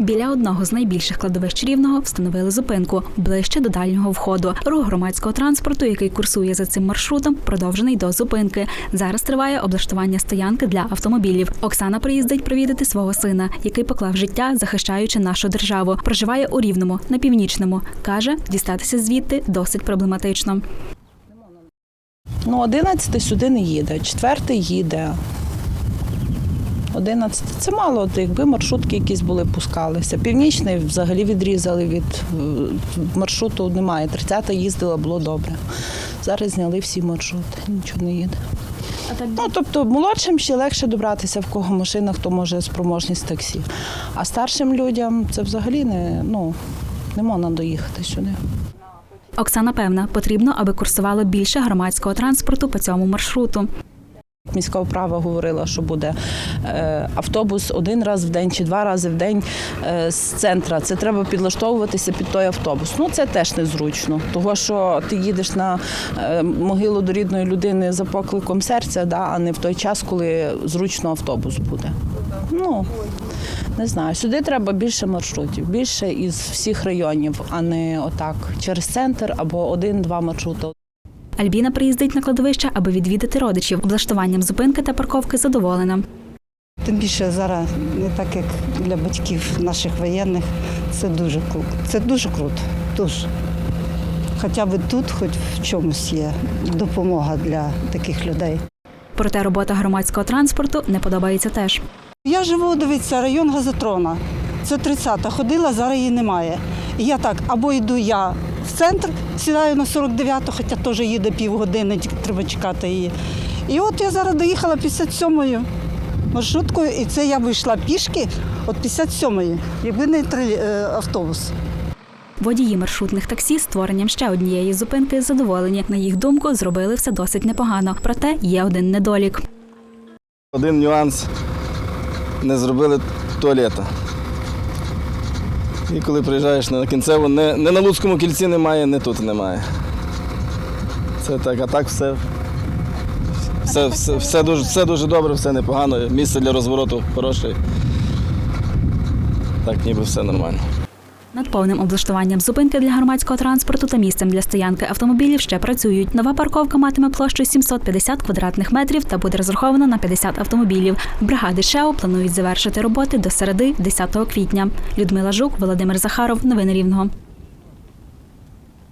Біля одного з найбільших кладовищ рівного встановили зупинку ближче до дальнього входу. Рух громадського транспорту, який курсує за цим маршрутом, продовжений до зупинки. Зараз триває облаштування стоянки для автомобілів. Оксана приїздить провідати свого сина, який поклав життя, захищаючи нашу державу. Проживає у рівному на північному. каже, дістатися звідти досить проблематично. Ну, 11 сюди не їде, 4 їде. 11 це мало, от якби маршрутки якісь були, пускалися. Північний взагалі відрізали від е, маршруту, немає. 30 їздила, було добре. Зараз зняли всі маршрути, нічого не їде. Ну, тобто молодшим ще легше добратися, в кого машина, хто може спроможність таксі. А старшим людям це взагалі не, ну, не можна доїхати сюди. Оксана певна, потрібно, аби курсувало більше громадського транспорту по цьому маршруту. Міська управа говорила, що буде е, автобус один раз в день чи два рази в день е, з центра. Це треба підлаштовуватися під той автобус. Ну це теж незручно, того що ти їдеш на е, могилу до рідної людини за покликом серця, да, а не в той час, коли зручно автобус буде. Ну не знаю. Сюди треба більше маршрутів, більше із всіх районів, а не отак через центр або один-два маршрути. Альбіна приїздить на кладовище, аби відвідати родичів. Облаштуванням зупинки та парковки задоволена. Тим більше зараз не так, як для батьків наших воєнних. Це дуже круто. Це дуже круто. Дуже. Хоча б тут, хоч в чомусь є допомога для таких людей. Проте робота громадського транспорту не подобається теж. Я живу, дивіться, район газотрона. Це 30-та. Ходила, зараз її немає. І я так, або йду я в центр, сідаю на 49-ту, хоча теж їде півгодини, тільки треба чекати її. І от я зараз доїхала 57-ю маршруткою, і це я вийшла пішки от 57-ї, якби не е, автобус. Водії маршрутних таксі створенням ще однієї зупинки задоволені. На їх думку, зробили все досить непогано. Проте є один недолік. Один нюанс не зробили туалета. І коли приїжджаєш на кінцеву, не, не на Луцькому кільці немає, не тут немає. Це так, а так все. Все, все, все, дуже, все дуже добре, все непогано. Місце для розвороту хороше. Так ніби все нормально. Над повним облаштуванням зупинки для громадського транспорту та місцем для стоянки автомобілів ще працюють. Нова парковка матиме площу 750 квадратних метрів та буде розрахована на 50 автомобілів. Бригади ШЕО планують завершити роботи до середи 10 квітня. Людмила Жук, Володимир Захаров. Новини Рівного.